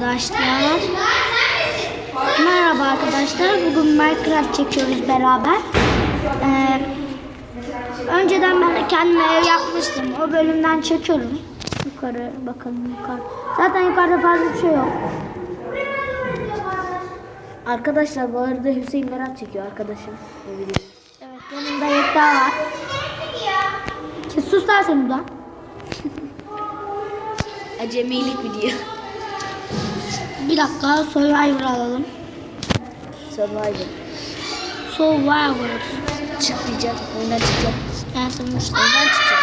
arkadaşlar. Merhaba arkadaşlar. Bugün Minecraft çekiyoruz beraber. Ee, önceden ben kendime ev yapmıştım. O bölümden çekiyorum. Yukarı bakalım yukarı. Zaten yukarıda fazla bir şey yok. Arkadaşlar bu arada Hüseyin Berat çekiyor arkadaşım. Evet yanımda Yekta var. Sus lan sen buradan. Acemilik video. Bir dakika Survivor alalım. Survivor. Survivor. Çıkmayacak. Oyundan çıkacak. Ben sanmıştım. Oyundan çıkacak.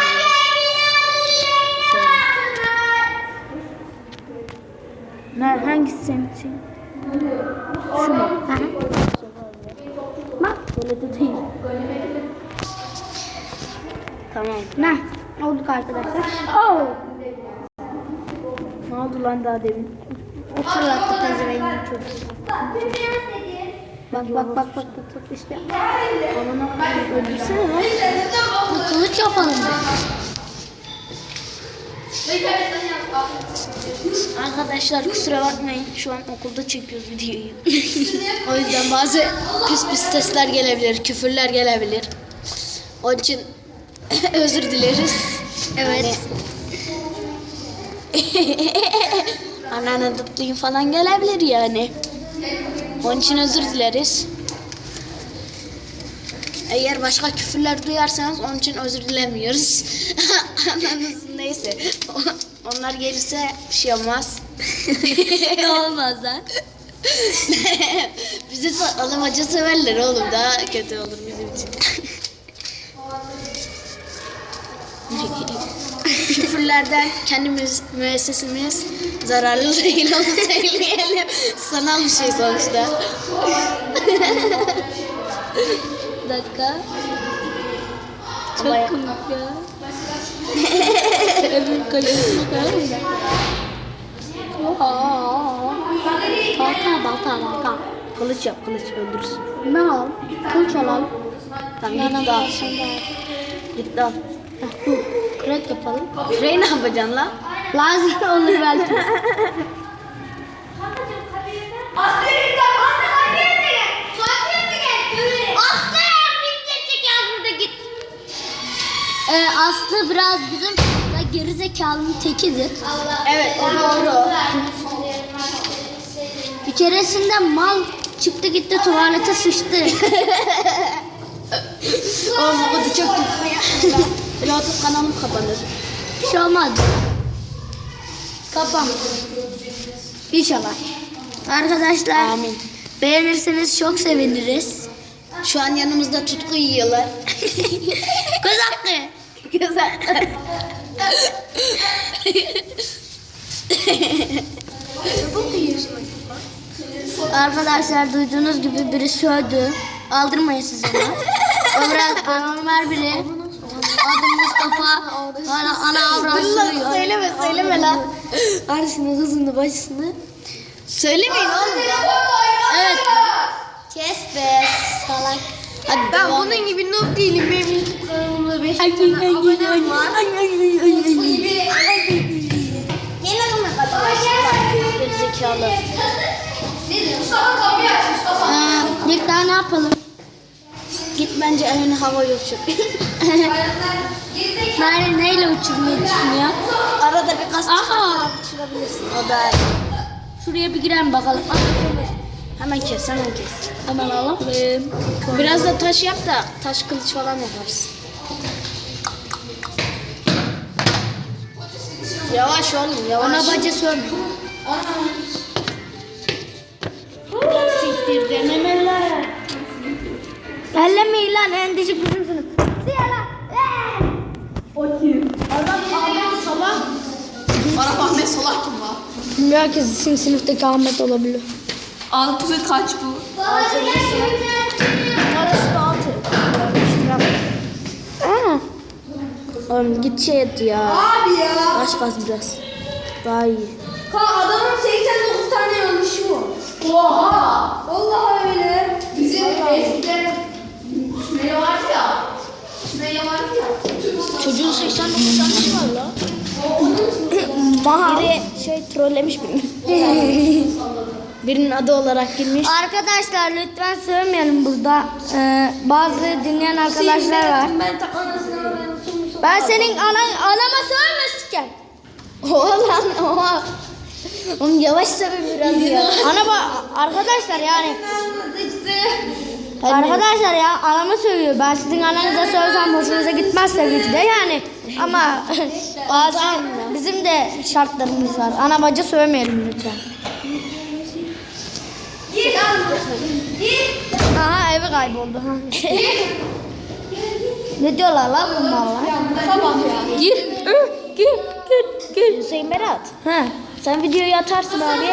Mer hangisi senin için? Şu mu? Bak. Tuvalete değil. Tamam. Ne? Olduk arkadaşlar. Oh! Ne oldu lan daha demin? Hatırlattı pezevengi çok. Bak bak bak bak bak bak işte. Alana öldürsene lan. Kılıç yapalım. Arkadaşlar kusura bakmayın şu an okulda çekiyoruz videoyu. o yüzden bazı pis pis sesler gelebilir, küfürler gelebilir. Onun için özür dileriz. Evet. Anneanne dıtlıyım falan gelebilir yani. Onun için özür dileriz. Eğer başka küfürler duyarsanız onun için özür dilemiyoruz. Ananızın neyse. Onlar gelirse bir şey olmaz. ne olmaz lan. Bizi alamaca severler oğlum. Daha kötü olur bizim için. Küfürlerden kendimiz, müessesemiz zararlı değil onu söyleyelim. Sanal bir şey sonuçta. Dakika. Ama ya- komik ya. Öbür kalemi bakar mısın? Balta balta balta. Kılıç yap, kılıç öldürsün. Ne al? Kılıç. Tamam git al. sen de al. Git al. Crack yapalım. Şurayı ne yapacaksın lan? Lazım olur belki. Ee, Aslı biraz bizim sınıfta gerizekalının tekidir. Evet o doğru. Bir keresinde mal çıktı gitti tuvalete sıçtı. Oğlum o da çok tutma oturup kanalım kapanır. Bir şey olmaz. Kapan. İnşallah. Arkadaşlar Amin. beğenirseniz çok seviniriz. Şu an yanımızda tutku yiyorlar. Kız hakkı. Güzel. Arkadaşlar duyduğunuz gibi biri sövdü. Aldırmayın siz ona. O biraz anormal biri. Adı Mustafa. Ana lan sürüyor. söyleme söyleme lan. Arasını kızını başını. Söylemeyin oğlum. Evet. Kes be salak. Hadi Ben bunun gibi noob değilim. Benim YouTube kanalımda 5 Ay, tane abonem var. Bence evine hava uçur. Nerede neyle uçurmayı düşünüyor? Arada bir kas çıkartarak uçurabilirsin. O da Şuraya bir girelim bakalım. Hemen kes hemen kes. Hemen alalım. Biraz da taş yap da taş kılıç falan yaparız. Yavaş oğlum yavaş. Ona bacı sövme. Lan en düşük bizim sınıf. Adam Ahmet Salah. Arap Ahmet Salah kim var? Bilmiyorum ki sizin sınıftaki Ahmet olabilir. Altı ve kaç bu? Altıncı sınıf. Orası da altı. Aa. Oğlum git şey et ya. Abi ya. Baş gaz biraz. Daha iyi. Ka adamın 89 tane yanlışı var. Oha. Vallahi öyle. Bizim eskiden Çocuğun 89 tane var la. Mahal. Biri şey trollemiş birini. Birinin adı olarak girmiş. Arkadaşlar lütfen söylemeyelim burada. Ee, bazı dinleyen arkadaşlar var. Ben senin ana, anama söylememişken. Oha lan oha. Oğlum yavaş tabii biraz ya. Ana arkadaşlar yani arkadaşlar ya anama söylüyor. Ben sizin ananıza söylesem hoşunuza gitmez tabii ki de yani. Ama bazen bizim de şartlarımız var. Ana bacı söylemeyelim lütfen. Aha evi kayboldu. Ne diyorlar lan bunlarla? Gir. Gir. Gir. Gir. Hüseyin Berat. Ha. Sen videoyu atarsın abi.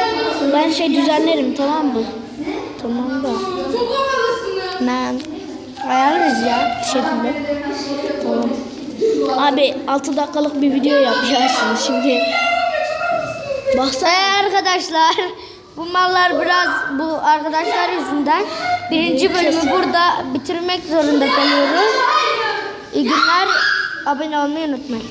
Ben şey düzenlerim tamam mı? Tamam da. Ben ayarlarız ya bir şekilde. Tamam. Abi 6 dakikalık bir video yapacaksın şimdi. Baksana. Arkadaşlar bu mallar biraz bu arkadaşlar yüzünden birinci bölümü burada bitirmek zorunda kalıyoruz. İyi günler. Abone olmayı unutmayın.